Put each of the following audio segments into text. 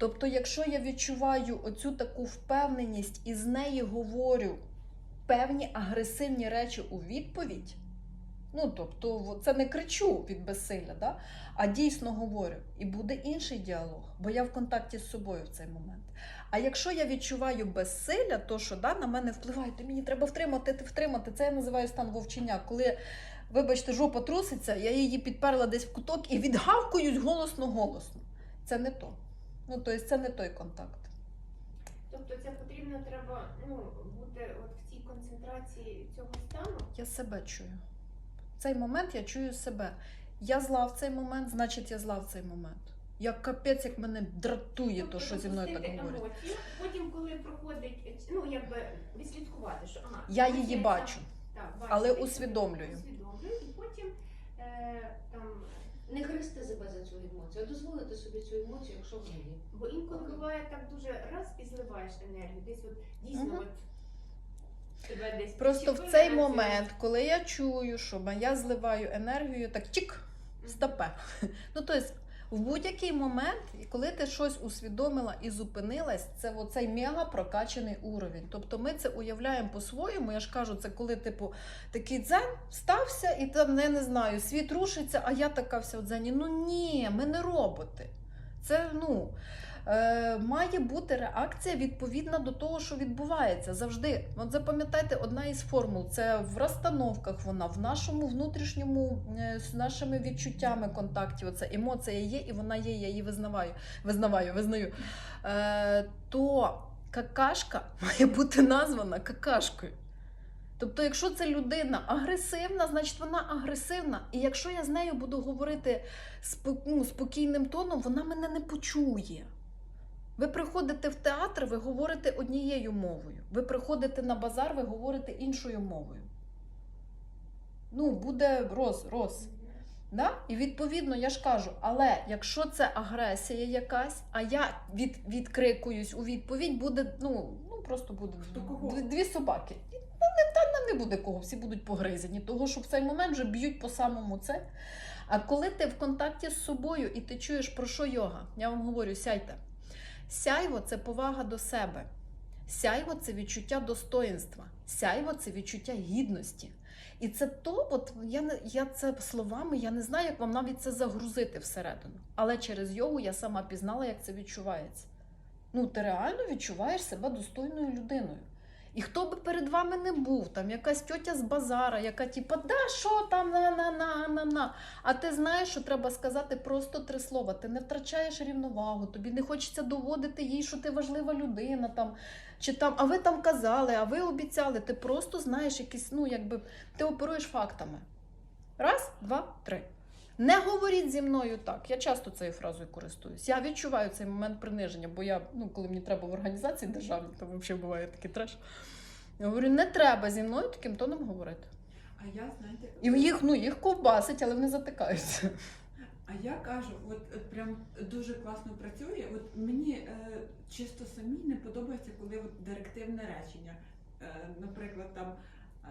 Тобто, якщо я відчуваю оцю таку впевненість і з неї говорю певні агресивні речі у відповідь, ну тобто, це не кричу від безсилля, да? а дійсно говорю, і буде інший діалог, бо я в контакті з собою в цей момент. А якщо я відчуваю безсилля, то що да, на мене впливає, то мені треба втримати, ти втримати. Це я називаю стан вовчення. Коли, вибачте, жопа труситься, я її підперла десь в куток і відгавкуюсь голосно-голосно. Це не то. Ну, тобто це не той контакт. Тобто це потрібно треба ну, бути от в цій концентрації цього стану. Я себе чую. В цей момент я чую себе. Я зла в цей момент, значить я зла в цей момент. Як капець, як мене дратує, то Тобто що зі мною так говорять. емоцію, потім, коли проходить, ну якби відслідкувати, що ага, Я її бачу. так, але усвідомлюю. усвідомлюю, і потім е, там Не хрести себе за цю емоцію, а дозволити собі цю емоцію, якщо в неї. Бо інколи буває так дуже раз і зливаєш енергію. Десь от дійсно Мгм. от тебе десь Просто в підчепили цей на цю- момент, коли я чую, що я зливаю енергію, так тік, стопе. Ну, тобто, в будь-який момент, коли ти щось усвідомила і зупинилась, це оцей мега прокачаний уровень. Тобто ми це уявляємо по-своєму. Я ж кажу, це коли, типу, такий дзен стався, і там я не знаю, світ рушиться, а я така вся в дзені. Ну ні, ми не роботи. Це ну. Е, має бути реакція відповідна до того, що відбувається завжди. От запам'ятайте, одна із формул це в розстановках вона, в нашому внутрішньому е, з нашими відчуттями контакті. Оце емоція є, і вона є, я її визнаваю, визнаваю, визнаю. Е, то какашка має бути названа какашкою. Тобто, якщо це людина агресивна, значить вона агресивна. І якщо я з нею буду говорити ну, спокійним тоном, вона мене не почує. Ви приходите в театр, ви говорите однією мовою. Ви приходите на базар, ви говорите іншою мовою. Ну, буде роз, роз. Да? І відповідно я ж кажу, але якщо це агресія якась, а я від, відкрикуюсь у відповідь, буде, ну, ну просто буде дві, дві собаки. І Та не, та, та не буде кого, всі будуть погризені, того що в цей момент вже б'ють по самому це. А коли ти в контакті з собою і ти чуєш про що йога, я вам говорю, сяйте. Сяйво це повага до себе. Сяйво це відчуття достоїнства. Сяйво це відчуття гідності. І це то, от я я це словами, я не знаю, як вам навіть це загрузити всередину. Але через йогу я сама пізнала, як це відчувається. Ну, ти реально відчуваєш себе достойною людиною. І хто би перед вами не був, там якась тьотя з базара, яка типа, да, що там, на, на, на, на, на. А ти знаєш, що треба сказати просто три слова. Ти не втрачаєш рівновагу, тобі не хочеться доводити їй, що ти важлива людина. Там, чи там, а ви там казали, а ви обіцяли. Ти просто знаєш якісь, ну, якби ти оперуєш фактами. Раз, два, три. Не говоріть зі мною так. Я часто цією фразою користуюсь. Я відчуваю цей момент приниження, бо я, ну, коли мені треба в організації державній, то взагалі буває такий треш. Я говорю, не треба зі мною таким тоном говорити. А я, знаєте, І їх, ну, їх ковбасить, але вони затикаються. А я кажу, от, от прям дуже класно працює. От мені е, чисто самі не подобається, коли от директивне речення. Е, наприклад, там е,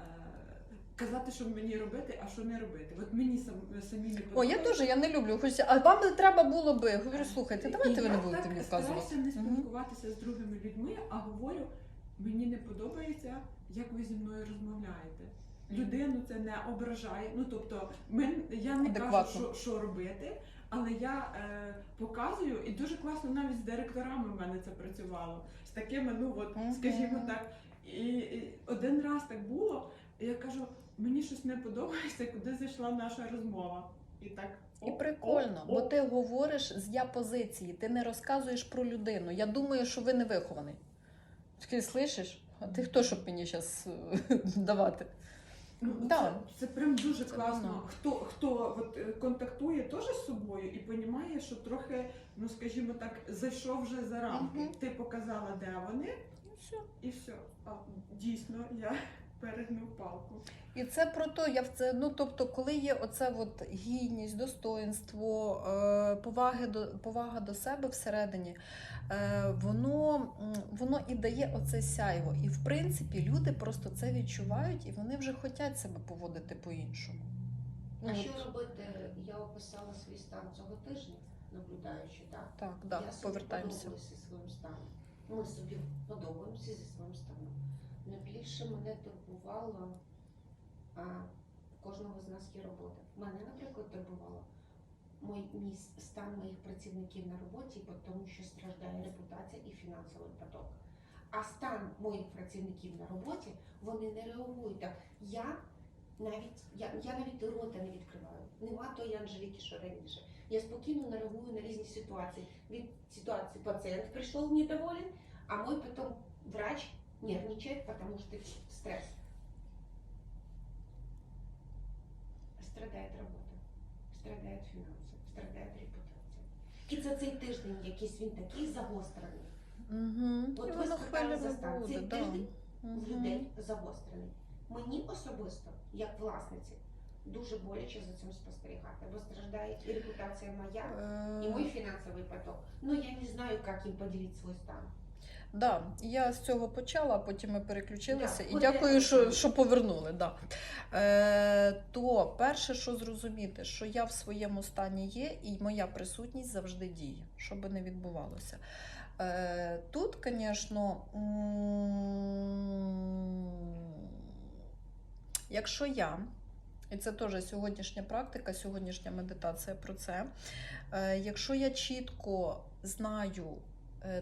казати, що мені робити, а що не робити. От мені сам, самі не О, я теж я не люблю. Хочеться, а вам не треба було би. Говорю, слухайте, давайте І ви не будете мені вказувати. стараюся не спілкуватися з другими людьми, а говорю, мені не подобається, як ви зі мною розмовляєте. Людину це не ображає. Ну тобто, ми, я не Адекватно. кажу, що, що робити, але я е, показую, і дуже класно навіть з директорами в мене це працювало. З такими, ну от, скажімо так. І, і один раз так було, і я кажу, мені щось не подобається, куди зайшла наша розмова. І так. І прикольно, бо ти говориш з я позиції, ти не розказуєш про людину. Я думаю, що ви не вихований. Такий слышиш? А ти хто, щоб мені зараз давати? Ну, Да. це, це прям дуже Це класно. воно. Хто хто от, е, контактує теж з собою і розуміє, що трохи, ну скажімо так, зайшов вже за рамки. Мгм. Ти показала, де вони, Ну, все. і все. А дійсно я перегнув палку. І це про те, я в це, ну тобто, коли є оце от гідність, достоинство, е, поваги до повага до себе всередині, е, воно, воно і дає оце сяйво. І в принципі люди просто це відчувають і вони вже хочуть себе поводити по-іншому. А Ну, що робити? Я описала свій стан цього тижня. наблюдаючи, так. Так, я собі повертаємося. своїм станом. Ми собі подобаємося зі своїм станом. Найбільше мене турбувало а, кожного з нас є робота. Мене, наприклад, турбувало мій, мій стан моїх працівників на роботі, тому що страждає репутація і фінансовий поток. А стан моїх працівників на роботі вони не реагують так. Я навіть я, я навіть рота не відкриваю. Нема тої Анжеліки, що раніше. Я спокійно реагую на різні ситуації. Від ситуації пациент пришел недоволен, а мой потом врач нервничает, потому что стресс. Страдає робота, страдають фінанси, страдає репутація. І за цей тиждень якийсь він такий загострений. Угу. От ви спитали за стан. Цей да. тиждень Мгм. людей загострений. Мені особисто, як власниці, дуже боляче за цим спостерігати, бо страждає і репутація моя, і Е, мой фінансовий поток. Ну я не знаю, як їм поділити свій стан. Да, я з цього почала, а потім ми переключилися. Да, і дякую, що, що повернули. Да. Е, то перше, що зрозуміти, що я в своєму стані є, і моя присутність завжди діє, що би не відбувалося. Е, тут, звісно, якщо я, і це теж сьогоднішня практика, сьогоднішня медитація про це. Е, якщо я чітко знаю,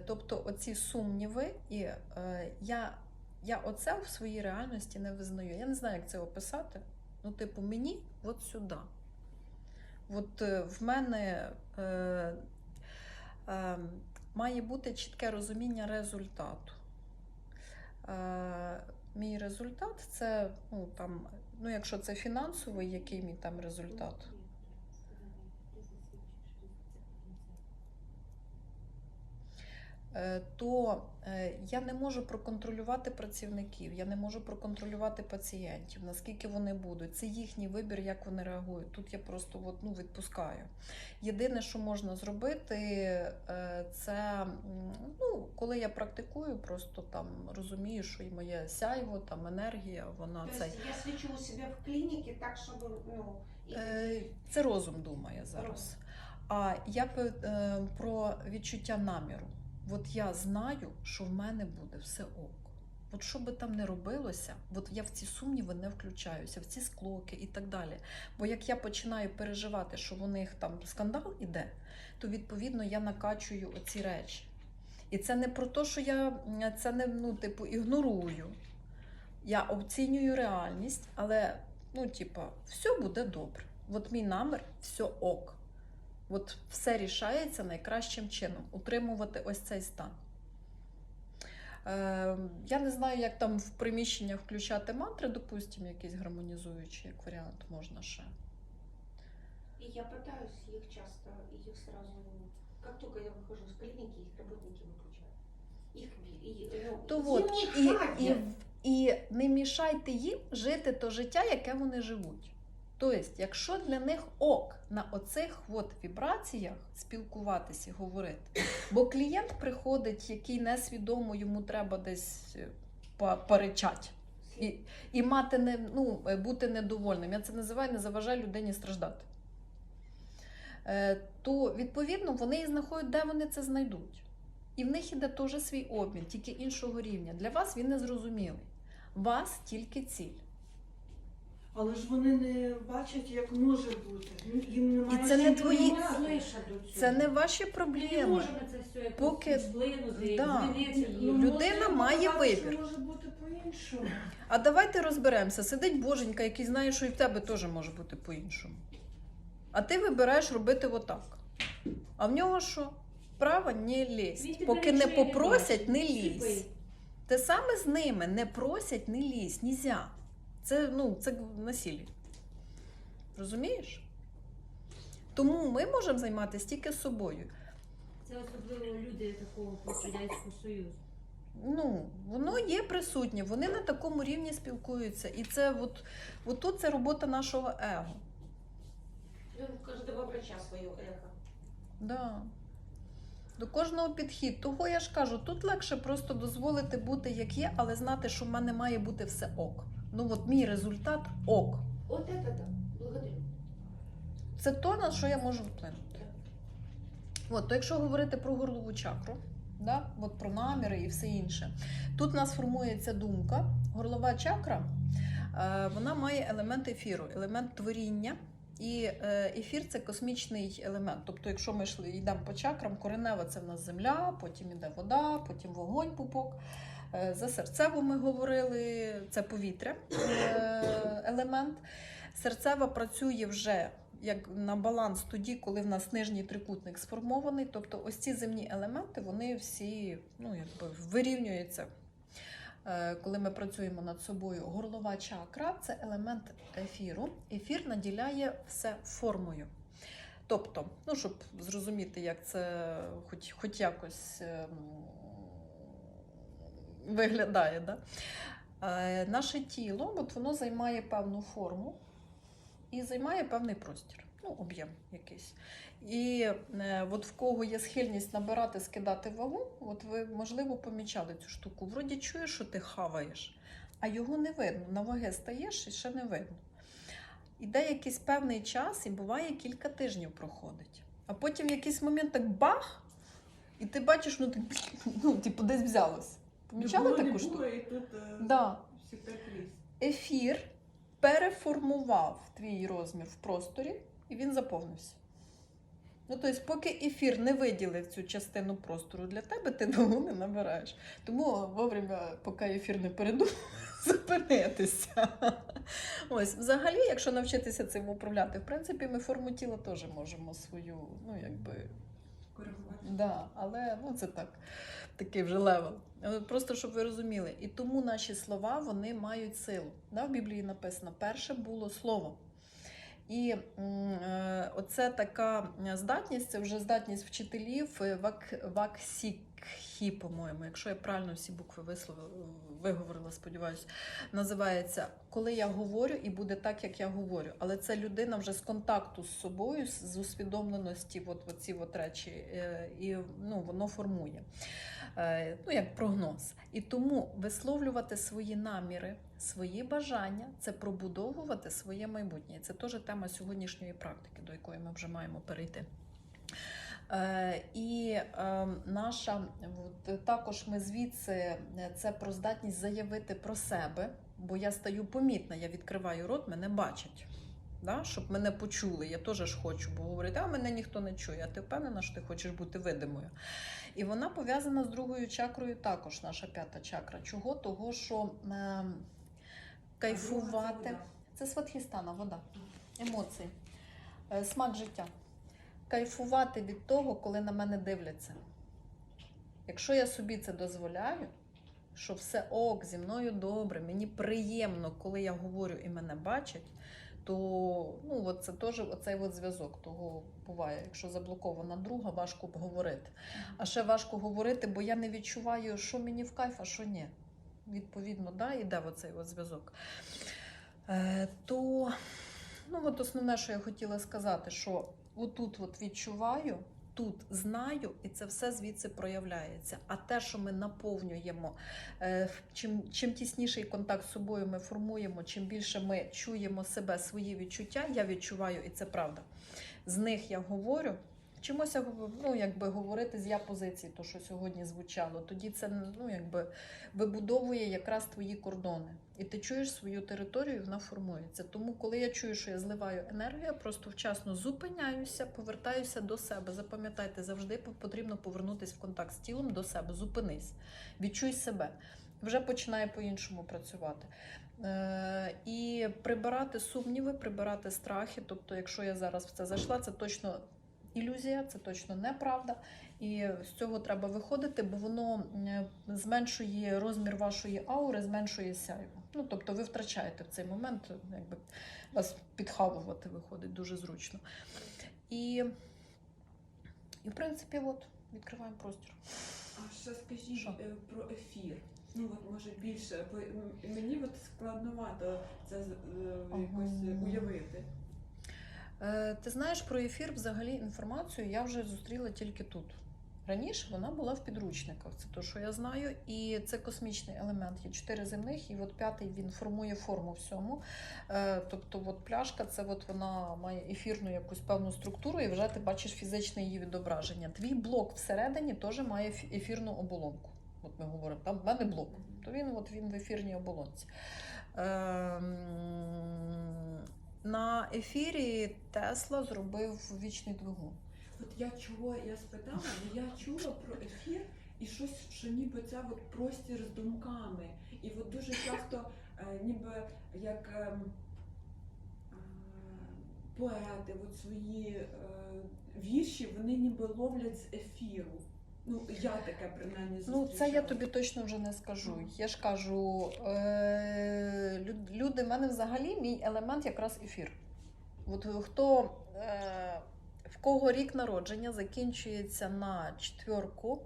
тобто оці сумніви, і е, я, я оце в своїй реальності не визнаю. Я не знаю, як це описати. Ну, типу, мені от сюди. От е, в мене е, е, має бути чітке розуміння результату. Е, мій результат це, ну, там, ну, якщо це фінансовий, який мій там результат. Е, то е, я не можу проконтролювати працівників, я не можу проконтролювати пацієнтів, наскільки вони будуть. Це їхній вибір, як вони реагують. Тут я просто от, ну, відпускаю. Єдине, що можна зробити, е, це ну, коли я практикую, просто там розумію, що і моє сяйво, там енергія, вона Тобто цей. я свічу у себе в клініці так, щоб ну, і Е, Це розум думає зараз. А я е, про відчуття наміру. От я знаю, що в мене буде все ок. От що би там не робилося, от я в ці сумніви не включаюся, в ці склоки і так далі. Бо як я починаю переживати, що в них там скандал іде, то відповідно я накачую оці речі. І це не про те, що я це не ну, типу, ігнорую. Я оцінюю реальність, але ну, типа, все буде добре. От мій намір, все ок. От все рішається найкращим чином. Утримувати ось цей стан. Е, я не знаю, як там в приміщеннях включати мантри, допустимо, якісь гармонізуючі, як варіант можна ще. И я пытаюсь их часто, их сразу, как только я выхожу с клиники, их работники выключают. Их, би- и, ну, То им от, не і, хватит. і, і не мішайте їм жити то життя, яке вони живуть. Тобто, якщо для них ок на оцих от вібраціях спілкуватися, говорити, бо клієнт приходить, який несвідомо йому треба десь е, поричать. І, і мати не, ну, е, бути недовольним. Я це називаю, не заважає людині страждати. Е, то відповідно вони і знаходять, де вони це знайдуть. І в них іде теж свій обмін, тільки іншого рівня. Для вас він не зрозумілий. Вас тільки ціль. Але ж вони не бачать, як може бути. Їм немає І це не твої-. Це не ваші Ми проблеми. можемо це все якось Поки- вплинути, да. Ну, людина має вибір. Може бути по-іншому. А давайте розберемося. Сидить боженька, який знає, що і в тебе теж може бути по-іншому. А ти вибираєш робити отак. А в нього що? Право не Він лізь. тебе Поки не нічого попросять, бачить. не лізь. Сліпий. Те саме з ними не просять, не лізь, нельзя. Це, ну, це насилля. Розумієш? Тому ми можемо займатися тільки собою. Це особливо люди такого пострадянського союзу. Ну, воно є присутнє, вони на такому рівні спілкуються. І це от, от тут це робота нашого его. Ну, у каждого врача свое эхо. Да. До кожного підхід. Того я ж кажу, тут легше просто дозволити бути як є, але знати, що в мене має бути все ок. Ну от мій результат ок. Вот это да, благодарю. Це то, на що я можу вплинути. От, то якщо говорити про горлову чакру, да, от про наміри і все інше, тут у нас формується думка. Горлова чакра е, вона має елемент ефіру, елемент творіння. І е, ефір це космічний елемент. Тобто, якщо ми йшли йдемо по чакрам, коренева це в нас земля, потім іде вода, потім вогонь, пупок. Е, За серцеву ми говорили, це повітря е, елемент. Серцева працює вже як на баланс тоді, коли в нас нижній трикутник сформований. Тобто ось ці земні елементи, вони всі ну, якби вирівнюються. Е, Коли ми працюємо над собою, горлова чакра це елемент ефіру. Ефір наділяє все формою. Тобто, ну, щоб зрозуміти, як це хоч, хоч якось ем, виглядає, да? Е, наше тіло от воно займає певну форму і займає певний простір, ну, об'єм якийсь. І е, от в кого є схильність набирати, скидати вагу, от ви, можливо, помічали цю штуку. Вроді чуєш, що ти хаваєш, а його не видно. На ваги стаєш і ще не видно. Іде якийсь певний час, і буває кілька тижнів проходить. А потім в якийсь момент так бах, і ти бачиш, ну, так, ну типу, десь взялось. Помічали не таку було, штуку? І тут е, Да. ефір переформував твій розмір в просторі, і він заповнився. Ну, тобто, поки ефір не виділив цю частину простору для тебе, ти вагу не набираєш. Тому вовремя, поки ефір не передумав, зупинитися. Ось, взагалі, якщо навчитися цим управляти, в принципі, ми форму тіла теж можемо свою, ну, якби, Коригувати. Да, але ну це так, такий вже левел. Е, Просто щоб ви розуміли. І тому наші слова вони мають силу. Да, в Біблії написано: перше було слово. І е, оце така здатність, це вже здатність вчителів е, вак, ваксікхі, по-моєму, якщо я правильно всі букви висловила, виговорила, сподіваюся, називається Коли я говорю, і буде так, як я говорю. Але це людина вже з контакту з собою, з з усвідомленості, от, оці от речі, е, і ну, воно формує. Е, Ну, як прогноз. І тому висловлювати свої наміри, свої бажання це пробудовувати своє майбутнє. Це теж тема сьогоднішньої практики, до якої ми вже маємо перейти. Е, і е, наша також ми звідси е, це про здатність заявити про себе, бо я стаю помітна, я відкриваю рот, мене бачать. Да? Щоб мене почули. Я теж ж хочу, бо говорити, а мене ніхто не чує, а ти впевнена, що ти хочеш бути видимою. І вона пов'язана з другою чакрою, також наша п'ята чакра. Чого? Того, що е, кайфувати. це. Це сватхістана, вода, емоції, е, смак життя. Кайфувати від того, коли на мене дивляться. Якщо я собі це дозволяю, що все ок, зі мною добре, мені приємно, коли я говорю і мене бачать, то ну, от це теж оцей от зв'язок того буває. Якщо заблокована друга, важко б говорити. А ще важко говорити, бо я не відчуваю, що мені в кайф, а що ні. Відповідно, да, іде оцей от зв'язок. Е, то ну, от основне, що я хотіла сказати, що отут от відчуваю, тут знаю, і це все звідси проявляється. А те, що ми наповнюємо, е, чим, чим тісніший контакт з собою ми формуємо, чим більше ми чуємо себе, свої відчуття, я відчуваю, і це правда. З них я говорю. Чимось ну, якби говорити з я позиції, то що сьогодні звучало, тоді це ну, якби вибудовує якраз твої кордони. І ти чуєш свою територію, і вона формується. Тому, коли я чую, що я зливаю енергію, я просто вчасно зупиняюся, повертаюся до себе. Запам'ятайте, завжди потрібно повернутися в контакт з тілом до себе. Зупинись, відчуй себе. Вже починає по-іншому працювати. Е, і прибирати сумніви, прибирати страхи. Тобто, якщо я зараз в це зайшла, це точно ілюзія, це точно неправда. І з цього треба виходити, бо воно зменшує розмір вашої аури, зменшує сяйво. Ну, тобто ви втрачаєте в цей момент, якби вас підхавувати виходить дуже зручно. І, і в принципі, от, відкриваємо простір. А ще скажіть Що? е, про ефір. Ну от може більше, мені от складновато це е, якось уявити. Е, ти знаєш про ефір взагалі інформацію я вже зустріла тільки тут. Раніше вона була в підручниках, це те, що я знаю, і це космічний елемент. Є чотири земних, і от п'ятий він формує форму всьому. Е, тобто, от пляшка, це от вона має ефірну якусь певну структуру, і вже ти бачиш фізичне її відображення. Твій блок всередині теж має ефірну оболонку. От ми говоримо, там в мене блок, то він, от він в ефірній оболонці. На ефірі Тесла зробив вічний двигун. От я чого я спитала, я чула про ефір і щось, що ніби це от простір з думками. І от дуже часто, е, ніби як ем, е, поети, от свої е, вірші, вони ніби ловлять з ефіру. Ну, я таке принаймні Ну, це я тобі точно вже не скажу. Я ж кажу, е, люди, в мене взагалі мій елемент якраз ефір. От хто е, в кого рік народження закінчується на четверку.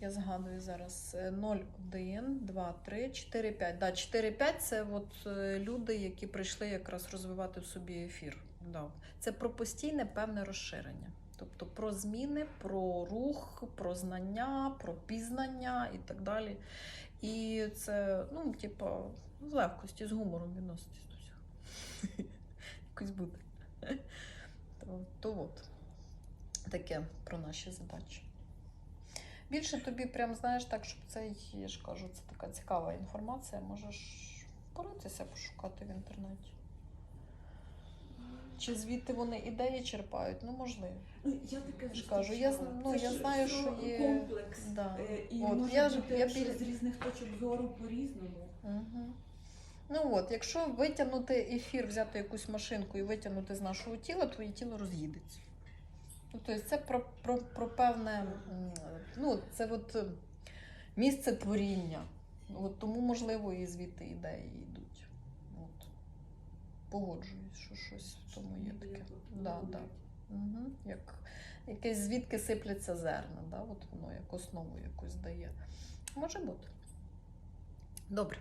Я згадую зараз е, 0, 1, 2, 3, 4, 5. Да, 4, 5 це от е, люди, які прийшли якраз розвивати в собі ефір. Да. Це про постійне певне розширення. Тобто про зміни, про рух, про знання, про пізнання і так далі. І це, ну, типа, з легкості, з гумором відноситись до цього. Якось буде. То, то от таке про наші задачі. Більше тобі, прям знаєш, так, щоб це, я ж кажу, це така цікава інформація. Можеш поратися, пошукати в інтернеті. Чи звідти вони ідеї черпають? Ну, можливо. Ну, я таке ж кажу, я ну, Це я знаю, що є- комплекс. Да. Е, І От, може я ж- бути я що з різних точок зору по-різному. Угу. Ну от, якщо витягнути ефір, взяти якусь машинку і витягнути з нашого тіла, твоє тіло роз'їдеться. Ну, тобто це про, про, про певне, ну, це от е, місце творіння. От тому, можливо, і звідти ідеї йдуть. Погоджуюсь, що щось в тому є таке. Да, да. Угу. Як, якесь звідки сипляться зерна, да? От воно як основу якусь дає. Може бути. Добре.